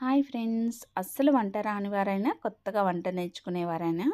Hi friends. అస్సలు వంట రానివారైనా కొత్తగా వంట నేర్చుకునేవారైనా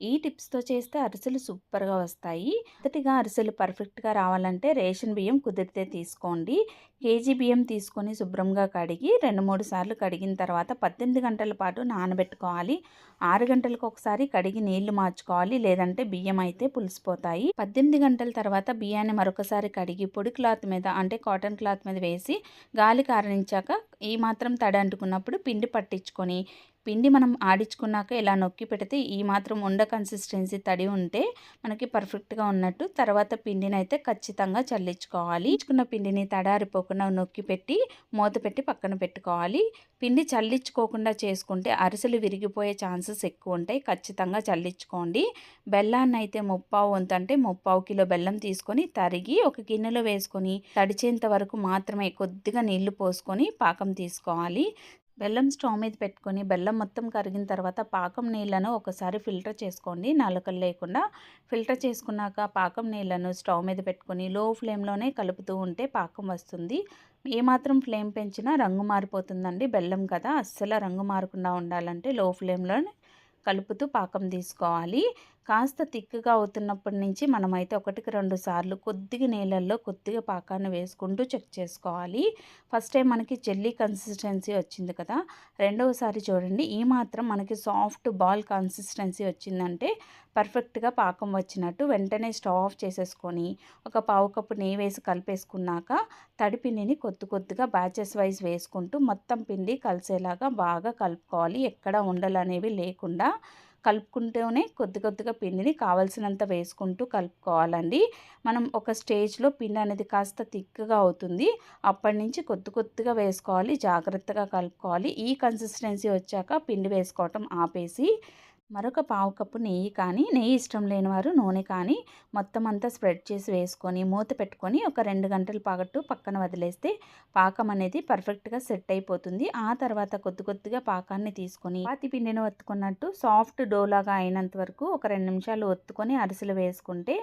ఈ టిప్స్తో చేస్తే అరిసెలు సూపర్గా వస్తాయి. మొదటిగా అరిసెలు పర్ఫెక్ట్గా రావాలంటే రేషన్ బియ్యం కుదిరితే తీసుకోండి. కేజీ బియ్యం తీసుకొని శుభ్రంగా కడిగి రెండు మూడు సార్లు కడిగిన తర్వాత పద్దెనిమిది గంటల పాటు నానబెట్టుకోవాలి. ఆరు గంటలకు ఒకసారి కడిగి నీళ్ళు మార్చుకోవాలి. లేదంటే బియ్యం అయితే పులిసిపోతాయి. పద్దెనిమిది గంటల తర్వాత బియ్యాన్ని మరొకసారి కడిగి పొడి క్లాత్ మీద అంటే కాటన్ క్లాత్ మీద వేసి గాలి కారణించాక ఈ మాత్రం తడి అంటుకున్నప్పుడు పిండి పట్టించుకొని పిండి మనం ఆడించుకున్నాక ఇలా నొక్కి పెడితే ఈ మాత్రం ఉండ కన్సిస్టెన్సీ తడి ఉంటే మనకి పర్ఫెక్ట్గా ఉన్నట్టు తర్వాత పిండిని అయితే ఖచ్చితంగా చల్లించుకోవాలి. ఇచ్చుకున్న పిండిని తడారిపోకుండా నొక్కి పెట్టి మూత పెట్టి పక్కన పెట్టుకోవాలి. పిండి చల్లించుకోకుండా చేసుకుంటే అరిసెలు విరిగిపోయే ఛాన్సెస్ ఎక్కువ ఉంటాయి. ఖచ్చితంగా చల్లించుకోండి. బెల్లాన్ని అయితే ముప్పావు వంతు అంటే ముప్పావు కిలో బెల్లం తీసుకొని తరిగి ఒక గిన్నెలో వేసుకొని తడిచేంత వరకు మాత్రమే కొద్దిగా నీళ్ళు పోసుకొని పాకం తీసుకోవాలి. బెల్లం స్టవ్ మీద పెట్టుకొని బెల్లం మొత్తం కరిగిన తర్వాత పాకం నీళ్ళను ఒకసారి ఫిల్టర్ చేసుకోండి. నలకలు లేకుండా ఫిల్టర్ చేసుకున్నాక పాకం నీళ్ళను స్టవ్ మీద పెట్టుకొని లో ఫ్లేమ్లోనే కలుపుతూ ఉంటే పాకం వస్తుంది. ఏమాత్రం ఫ్లేమ్ పెంచినా రంగు మారిపోతుందండి. బెల్లం కదా అస్సలు రంగు మారకుండా ఉండాలంటే లో ఫ్లేమ్లోనే కలుపుతూ పాకం తీసుకోవాలి. కాస్త తిక్కుగా అవుతున్నప్పటి నుంచి మనమైతే ఒకటికి రెండు సార్లు కొద్దిగా నీళ్ళల్లో కొద్దిగా పాకాన్ని వేసుకుంటూ చెక్ చేసుకోవాలి. ఫస్ట్ టైం మనకి జెల్లీ కన్సిస్టెన్సీ వచ్చింది కదా రెండవసారి చూడండి. ఈ మాత్రం మనకి సాఫ్ట్ బాల్ కన్సిస్టెన్సీ వచ్చిందంటే పర్ఫెక్ట్గా పాకం వచ్చినట్టు వెంటనే స్టవ్ ఆఫ్ చేసేసుకొని ఒక పావు కప్పు నెయ్యి వేసి కలిపేసుకున్నాక తడి పిండిని కొద్ది కొద్దిగా బ్యాచెస్ వైజ్ వేసుకుంటూ మొత్తం పిండి కలిసేలాగా బాగా కలుపుకోవాలి. ఎక్కడ ఉండలు అనేవి లేకుండా కలుపుకుంటూనే కొద్ది కొద్దిగా పిండిని కావలసినంత వేసుకుంటూ కలుపుకోవాలండి. మనం ఒక స్టేజ్లో పిండి అనేది కాస్త థిక్గా అవుతుంది. అప్పటి నుంచి కొద్ది కొద్దిగా వేసుకోవాలి జాగ్రత్తగా కలుపుకోవాలి. ఈ కన్సిస్టెన్సీ వచ్చాక పిండి వేసుకోవటం ఆపేసి మరొక పావు కప్పు నెయ్యి కానీ నెయ్యి ఇష్టం లేని వారు నూనె కానీ మొత్తం అంతా స్ప్రెడ్ చేసి వేసుకొని మూత పెట్టుకొని ఒక రెండు గంటల పాగట్టు పక్కన వదిలేస్తే పాకం అనేది పర్ఫెక్ట్గా సెట్ అయిపోతుంది. ఆ తర్వాత కొద్ది కొద్దిగా పాకాన్ని తీసుకొని పాతి పిండిని ఒత్తుకున్నట్టు సాఫ్ట్ డోలాగా అయినంత వరకు ఒక రెండు నిమిషాలు ఒత్తుకొని అరిసెలు వేసుకుంటే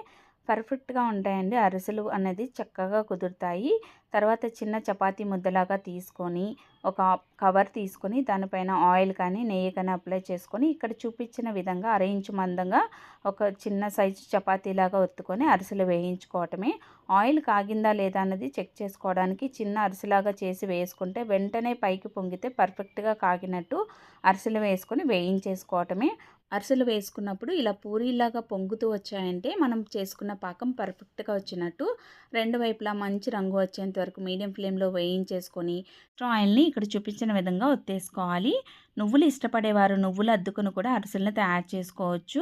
పర్ఫెక్ట్గా ఉంటాయండి. అరిసెలు అనేది చక్కగా కుదురుతాయి. తర్వాత చిన్న చపాతీ ముద్దలాగా తీసుకొని ఒక కవర్ తీసుకొని దానిపైన ఆయిల్ కానీ నెయ్యి కానీ అప్లై చేసుకొని ఇక్కడ చూపించిన విధంగా అరేంజ్ మందంగా ఒక చిన్న సైజు చపాతీలాగా ఒత్తుకొని అరిసెలు వేయించుకోవటమే. ఆయిల్ కాగిందా లేదా అన్నది చెక్ చేసుకోవడానికి చిన్న అరిసెలాగా చేసి వేసుకుంటే వెంటనే పైకి పొంగితే పర్ఫెక్ట్గా కాగినట్టు అరిసెలు వేసుకొని వేయించేసుకోవటమే. అరిసెలు వేసుకున్నప్పుడు ఇలా పూరీలాగా పొంగుతూ వచ్చాయంటే మనం చేసుకున్న పాకం పర్ఫెక్ట్గా వచ్చినట్టు. రెండు వైపులా మంచి రంగు వచ్చేంత వరకు మీడియం ఫ్లేమ్లో వేయించేసుకొని ఆయిల్ని ఇక్కడ చూపించిన విధంగా ఒత్తేసుకోవాలి. నువ్వులు ఇష్టపడేవారు నువ్వులు అద్దుకుని కూడా అరిసెలను తయారు చేసుకోవచ్చు.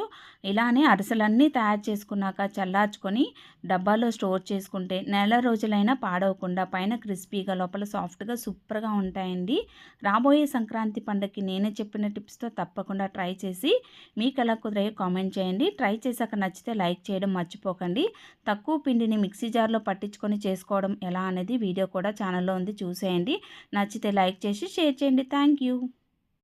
ఇలానే అరిసెలన్నీ తయారు చేసుకున్నాక చల్లార్చుకొని డబ్బాలో స్టోర్ చేసుకుంటే నెల రోజులైనా పాడవకుండా పైన క్రిస్పీగా లోపల సాఫ్ట్గా సూపర్గా ఉంటాయండి. రాబోయే సంక్రాంతి పండుగకి నేనే చెప్పిన టిప్స్తో తప్పకుండా ట్రై చేసి మీకు ఎలా కుదిరాయో కామెంట్ చేయండి. ట్రై చేశాక నచ్చితే లైక్ చేయడం మర్చిపోకండి. తక్కువ పిండిని మిక్సీ జార్లో పట్టించుకొని చేసుకోవడం ఎలా అనేది వీడియో కూడా ఛానల్లో ఉంది చూసేయండి. నచ్చితే లైక్ చేసి షేర్ చేయండి. Thank you